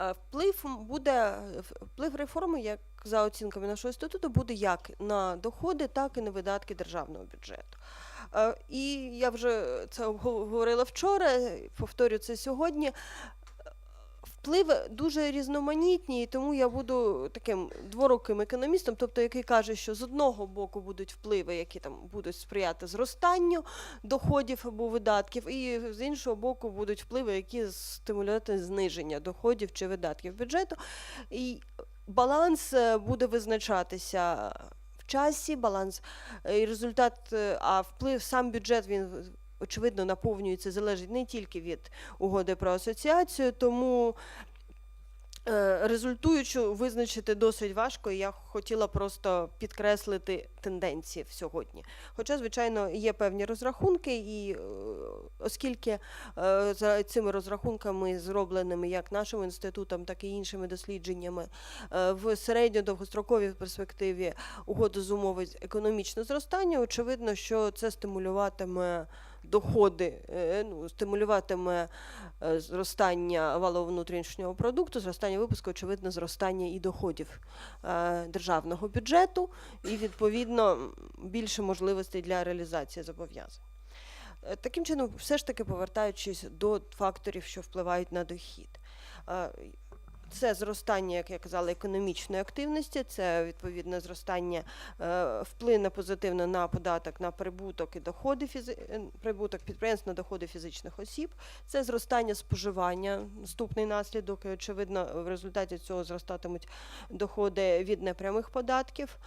Е, Вплив буде вплив реформи, як за оцінками нашого інституту, буде як на доходи, так і на видатки державного бюджету. Е, І я вже це обговорила говорила вчора, повторю це сьогодні. Впливи дуже різноманітні, і тому я буду таким дворуким економістом, тобто який каже, що з одного боку будуть впливи, які там будуть сприяти зростанню доходів або видатків, і з іншого боку будуть впливи, які стимулювати зниження доходів чи видатків бюджету. І баланс е, буде визначатися часі, баланс е, і результат, е, а вплив сам бюджет він очевидно наповнюється, залежить не тільки від угоди про асоціацію, тому е, результуючу визначити досить важко. і Я хотіла просто підкреслити тенденції в сьогодні. Хоча, звичайно, є певні розрахунки, і е, оскільки е, за цими розрахунками, зробленими як нашим інститутом, так і іншими дослідженнями, в середньо-довгостроковій перспективі угода зумовить економічне зростання, очевидно, що це стимулюватиме доходи, е, ну, стимулюватиме е, зростання валового внутрішнього продукту, зростання випуску, очевидно, зростання і доходів е, державного бюджету, і відповідно більше можливостей для реалізації зобов'язань. Таким чином, все ж таки повертаючись до факторів, що впливають на дохід. Це зростання, як я казала, економічної активності, це відповідне зростання е, вплине позитивно на податок на прибуток і доходи фізи... е, прибуток підприємств на доходи фізичних осіб. Це зростання споживання. Наступний наслідок, і, очевидно, в результаті цього зростатимуть доходи від непрямих податків.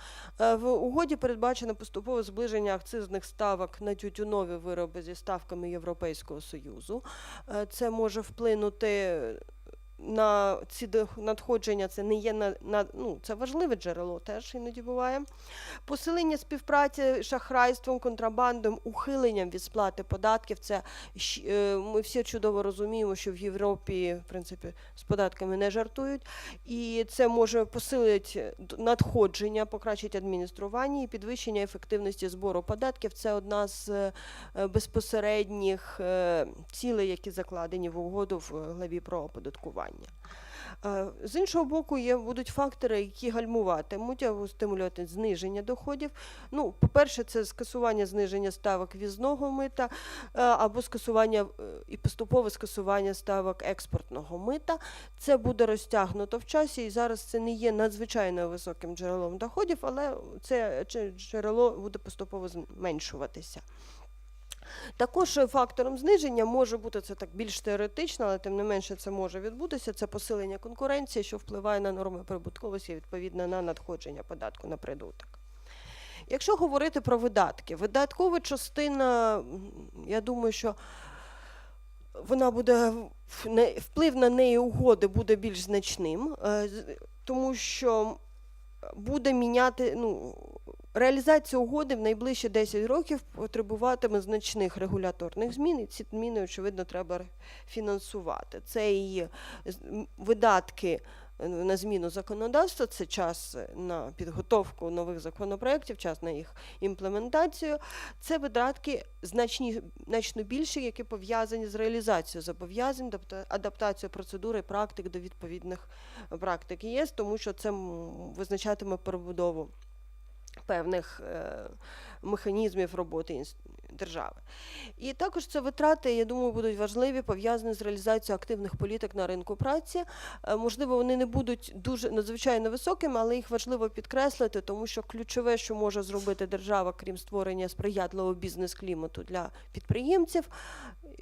Е, В угоді передбачено поступове зближення акцизних ставок на тютюнові вироби зі ставками Європейського Союзу. Це може вплинути на ці надходження. Це не є на, на ну, це важливе джерело, теж іноді буває. Посилення співпраці з шахрайством, контрабандом, ухиленням від сплати податків. Це е, ми всі чудово розуміємо, що в Європі, в принципі, з податками не жартують, і це може посилити надходження, покращити адміністрування і підвищення ефективності збору податків. Це одна з е, безпосередніх е, цілей, які закладені в угоду в главі про оподаткування. Е, З іншого боку, є будуть фактори, які гальмуватимуть або стимулювати зниження доходів. Ну, по-перше, це скасування зниження ставок візного мита е, або скасування е, і поступове скасування ставок експортного мита. Це буде розтягнуто в часі, і зараз це не є надзвичайно високим джерелом доходів, але це джерело буде поступово зменшуватися. Також фактором зниження може бути це так більш теоретично, але тим не менше це може відбутися. Це посилення конкуренції, що впливає на норми прибутковості, відповідно на надходження податку на прибуток. Якщо говорити про видатки, видаткова частина, я думаю, що вона буде вплив на неї угоди буде більш значним, е, тому що буде міняти ну, реалізація угоди в найближчі 10 років потребуватиме значних регуляторних змін, і ці зміни, очевидно, треба фінансувати. Це і видатки е, на зміну законодавства, це час е, на підготовку нових законопроєктів, час на їх імплементацію. Це видатки значні, значно більші, які пов'язані з реалізацією зобов'язань, адаптацією процедури і практик до відповідних практик ЄС, тому що це визначатиме перебудову певних е, механізмів роботи держави. І також це витрати, я думаю, будуть важливі, пов'язані з реалізацією активних політик на ринку праці. Е, Можливо, вони не будуть дуже надзвичайно високими, але їх важливо підкреслити, тому що ключове, що може зробити держава, крім створення сприятливого бізнес-клімату для підприємців,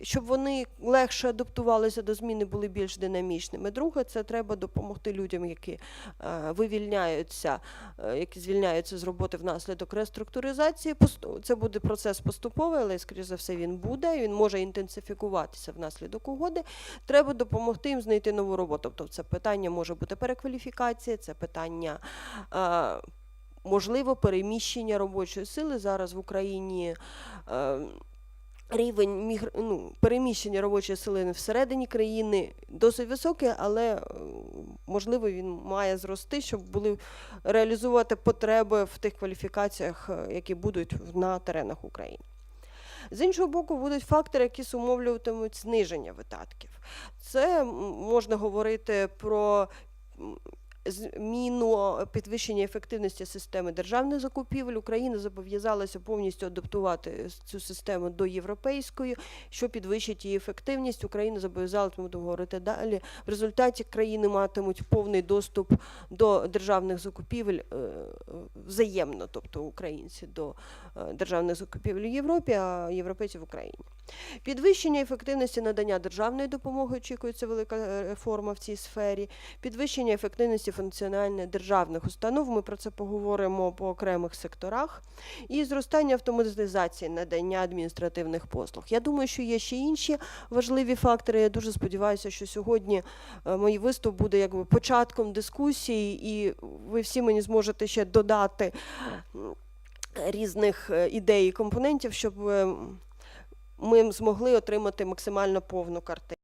щоб вони легше адаптувалися до зміни, були більш динамічними. Друге, це треба допомогти людям, які е, вивільняються, е, які звільняються з роботи внаслідок реструктуризації. Посту- Це буде процес поступовий, але скоріш за все він буде. Він може інтенсифікуватися внаслідок угоди. Треба допомогти їм знайти нову роботу. Тобто це питання може бути перекваліфікація, це питання. Можливо, переміщення робочої сили зараз в Україні е, рівень мігр... ну, переміщення робочої сили всередині країни досить високий, але е, можливо він має зрости, щоб були реалізувати потреби в тих кваліфікаціях, е, які будуть на теренах України. З іншого боку, будуть фактори, які зумовлюватимуть зниження видатків. Це можна говорити про зміну підвищення ефективності системи державних закупівель. Україна зобов'язалася повністю адаптувати цю систему до європейської, що підвищить її ефективність. Україна зобов'язалася, будемо говорити далі. В результаті країни матимуть повний доступ до державних закупівель е, взаємно, тобто українці до е, державних закупівель в Європі, а європейці в Україні. Підвищення ефективності надання державної допомоги очікується велика е, реформа в цій сфері. Підвищення ефективності функціонування державних установ. Ми про це поговоримо по окремих секторах. І зростання автоматизації надання адміністративних послуг. Я думаю, що є ще інші важливі фактори. Я дуже сподіваюся, що сьогодні е, мій виступ буде якби початком дискусії, і ви всі мені зможете ще додати різних е, ідей і компонентів, щоб е, ми змогли отримати максимально повну картину.